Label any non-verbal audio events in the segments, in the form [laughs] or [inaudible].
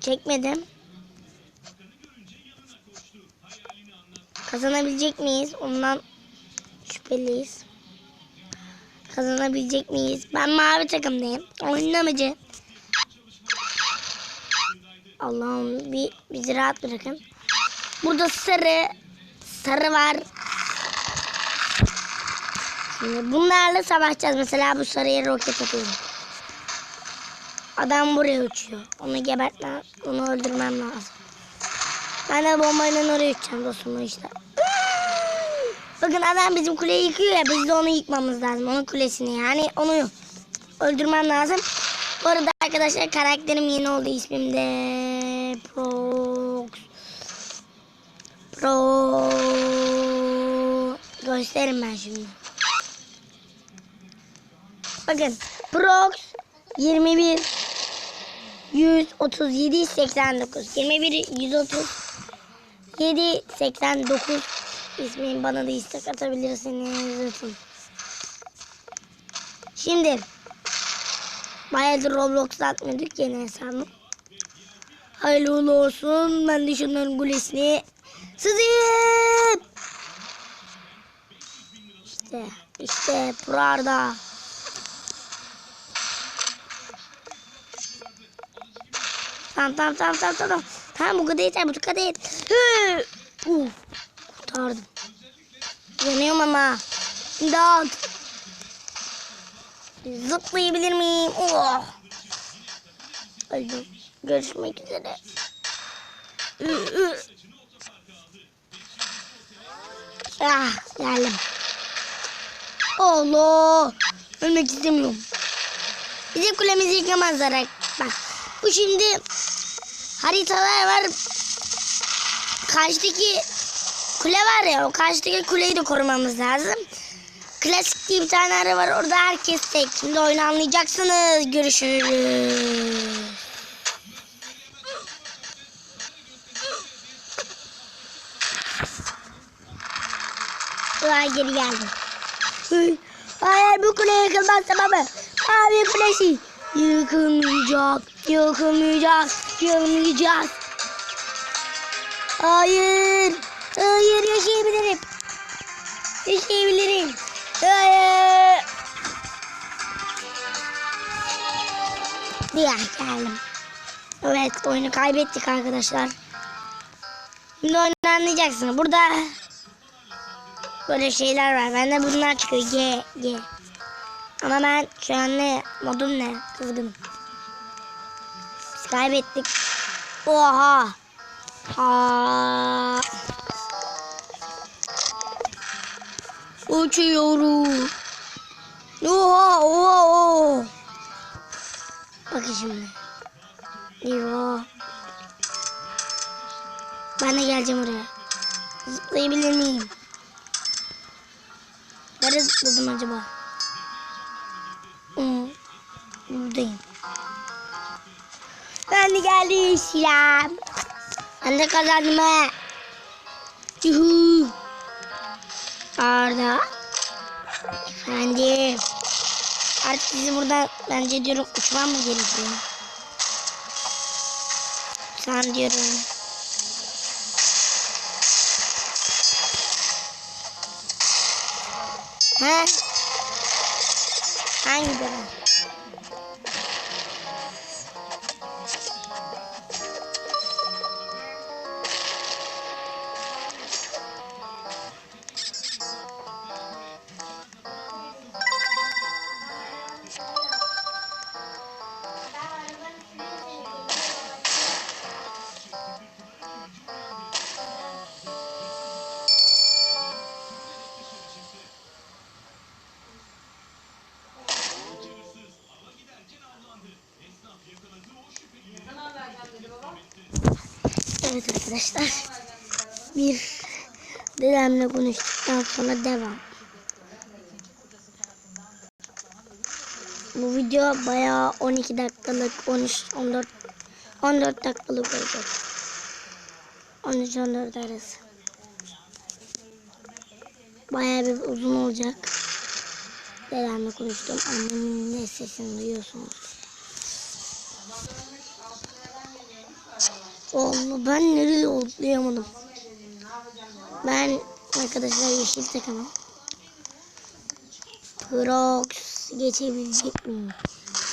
Çekmedim. Kazanabilecek miyiz? Ondan şüpheliyiz. Kazanabilecek miyiz? Ben mavi takımdayım. Oynamacı. Allah'ım bir bizi rahat bırakın. Burada sarı sarı var. Şimdi bunlarla savaşacağız. Mesela bu sarıya roket atıyorum. Adam buraya uçuyor. Onu gebertmem, onu öldürmem lazım. Ben de bombayla oraya uçacağım dostum işte. Bakın adam bizim kuleyi yıkıyor ya biz de onu yıkmamız lazım. Onun kulesini yani onu öldürmem lazım. Bu arada arkadaşlar karakterim yeni oldu ismim de Prox. Pro gösteririm ben şimdi. Bakın Prox 21 137 89 21 137 89 ismin bana da istek atabilirsiniz lütfen. Şimdi bayağıdır Roblox'ta atmıyorduk yeni hesabım. Hayırlı uğurlu olsun. Ben de şunların kulesini sızayım. İşte, işte Purar'da. Tamam tamam tamam tamam tamam. Tamam bu kadar yeter bu kadar yeter. Hı. Uf, kurtardım. Yanıyorum ama. İmdat. Zıplayabilir miyim? Oh. Öldüm. Görüşmek üzere. Ah geldim. Allah. Ölmek istemiyorum. Bizim kulemizi yıkamazlar. Bak. Bu şimdi haritalar var. Karşıdaki kule var ya o karşıdaki kuleyi de korumamız lazım. Klasik diye bir tane ara var orada herkes tek. Şimdi oyunu anlayacaksınız. Görüşürüz. Vay geri geldim. Hayır bu kule yıkılmaz tamam mı? Abi kulesi yıkılmayacak, yıkılmayacak, yıkılmayacak. Hayır, hayır yaşayabilirim. Yaşayabilirim. Hayır. Diğer geldim. Evet oyunu kaybettik arkadaşlar. Şimdi oyunu. Burada böyle şeyler var. Bende bunlar çıkıyor. G, G. Ama ben şu an ne? Modum ne? Kızgınım. Kaybettik. Oha. Aa. Uçuyorum. Oha oha oha. Bakın şimdi. Eyvah. Ben de geleceğim oraya. Zıplayabilir miyim? Nereye zıpladım acaba? Hmm. Buradayım. Şilan. Ben de kazandım ha. Yuhu. Arda. Efendim. Artık bizim burada bence diyorum uçmam mı gerekiyor? Sen diyorum. He? Hangi bölüm? Evet arkadaşlar. Bir dedemle konuştuktan sonra devam. Bu video bayağı 12 dakikalık 13 14 14 dakikalık olacak. 13 14 arası. Bayağı bir uzun olacak. Dedemle konuştum. Annemin de sesini duyuyorsunuz. Allah ben nereye otlayamadım. Ben arkadaşlar yeşil takımım. Prox geçebilecek miyim?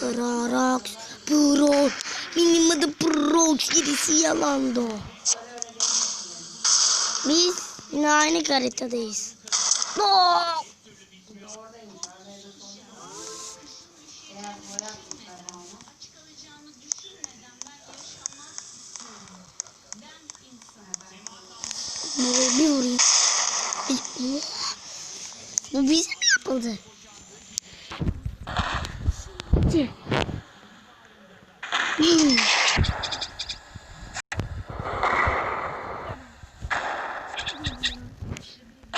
Prox, Prox. Benim adım Prox. Gerisi yalandı. Biz yine aynı haritadayız. Oh! Böyle bir vurayım. Bir- Bu bize mi yapıldı?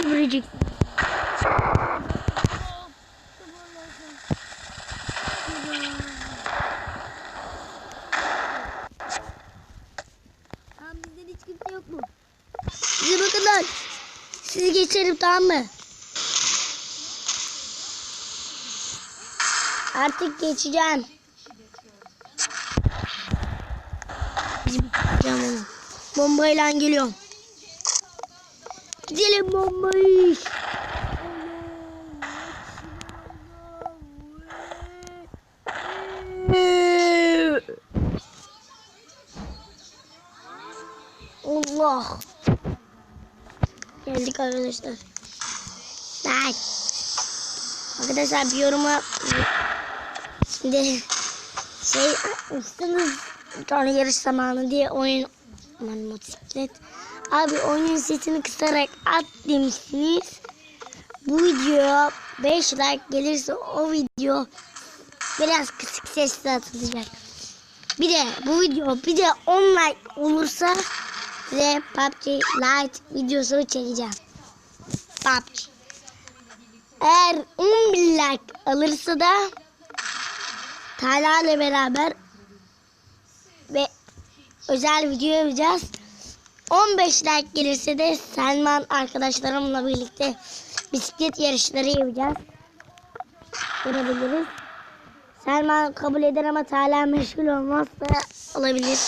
Vuracak. Bizden hiç kimse yok mu? Size bakın lan. Sizi geçerim tamam mı? Artık geçeceğim. Bizim geçeceğim onu. Bombayla geliyorum. Gidelim bombayı. Allah. Geldik arkadaşlar. Bak. Arkadaşlar bir yoruma şimdi şey atmışsınız tane yarış zamanı diye oyun aman motosiklet. Abi oyunun sesini kısarak at demişsiniz. Bu video 5 like gelirse o video biraz kısık sesle atılacak. Bir de bu video bir de 10 like olursa size PUBG Lite videosu çekeceğim. PUBG. Eğer 10 bin like alırsa da Talha ile beraber ve özel video yapacağız. 15 like gelirse de Selman arkadaşlarımla birlikte bisiklet yarışları yapacağız. Görebiliriz. Selman kabul eder ama Talha meşgul olmazsa olabilir.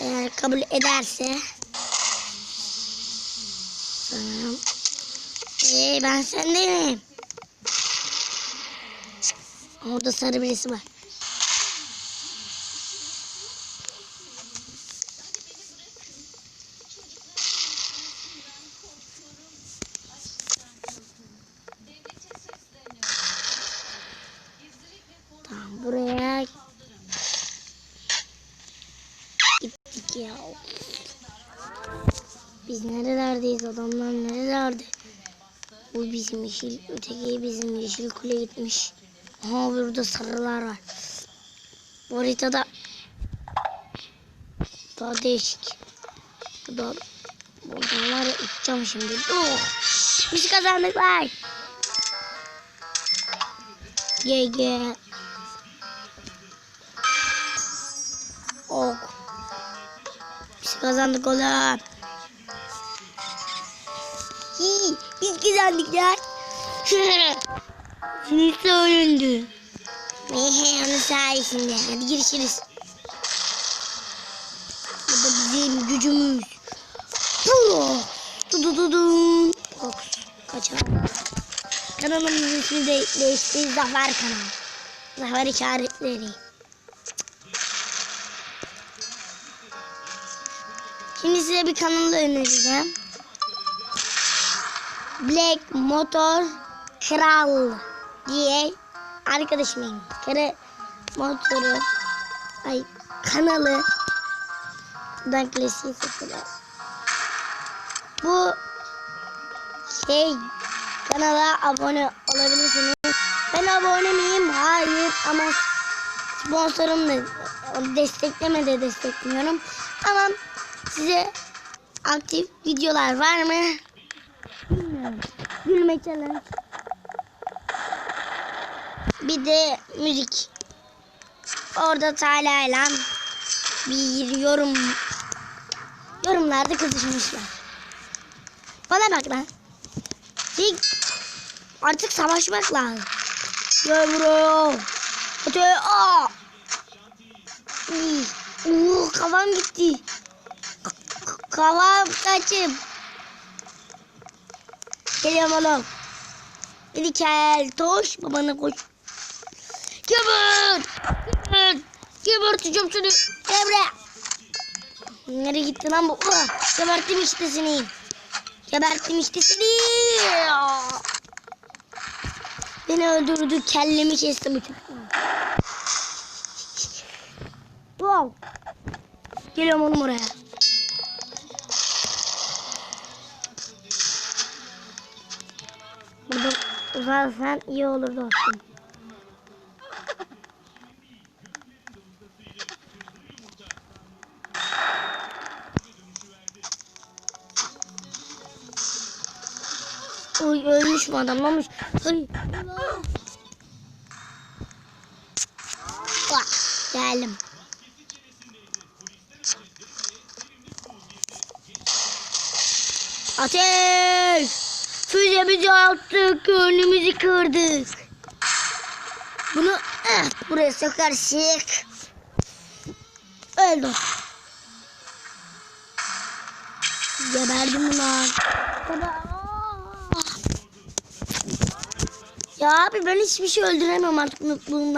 Eğer kabul ederse Tamam. Ee, ben sendeyim. Orada sarı birisi var. Tamam buraya gittik ya. Biz nerelerdeyiz adamlar nerelerde? Bu bizim yeşil, öteki bizim yeşil kule gitmiş. Aha burada sarılar var. Bu haritada daha değişik. Burada, buradan var ya uçacağım şimdi. Oh! Biz kazandık lan. GG. Ok. Biz kazandık oğlum. Biz kazandık lan. [laughs] Şimdi oyundu. Onun sayesinde. Hadi görüşürüz. Bu da bizim gücümüz. Puro. Du du du du. Kaçalım. Kanalımızın ismi de değişti. Zafer kanal. Zafer işaretleri. Şimdi size bir kanal önereceğim. Black Motor Kral diye arkadaşımın kere motoru ay kanalı buradan klasiği satılıyor. Bu şey kanala abone olabilirsiniz. Ben abone miyim? Hayır ama sponsorum da destekleme de destekliyorum. Ama size aktif videolar var mı? Gülme challenge. Bir de müzik. Orada Talha'yla bir yorum yorumlarda kızışmışlar. Bana bak lan. Dik. Artık savaşmak lazım. Gel buraya. Hadi aa. Uh, kafam gitti. Kafam kaçım. Geliyorum oğlum. Hadi gel. Toş babana koş. Geber. Geber. Geberteceğim seni. Gel buraya. Nereye gitti lan bu? Uh, geberttim işte seni. Geberttim işte seni. Beni öldürdü. Kellemi kesti çocuk. Wow. Geliyorum oğlum oraya. Uzarsan iyi olur dostum. Uy ölmüş mü adam olmuş? Ay. Geldim. Ateş! Füzemizi attık, önümüzü kırdık. Bunu eh, buraya sokarsak öldü. Geberdim ulan. Ya abi ben hiçbir şey öldüremiyorum artık mutluluğumdan.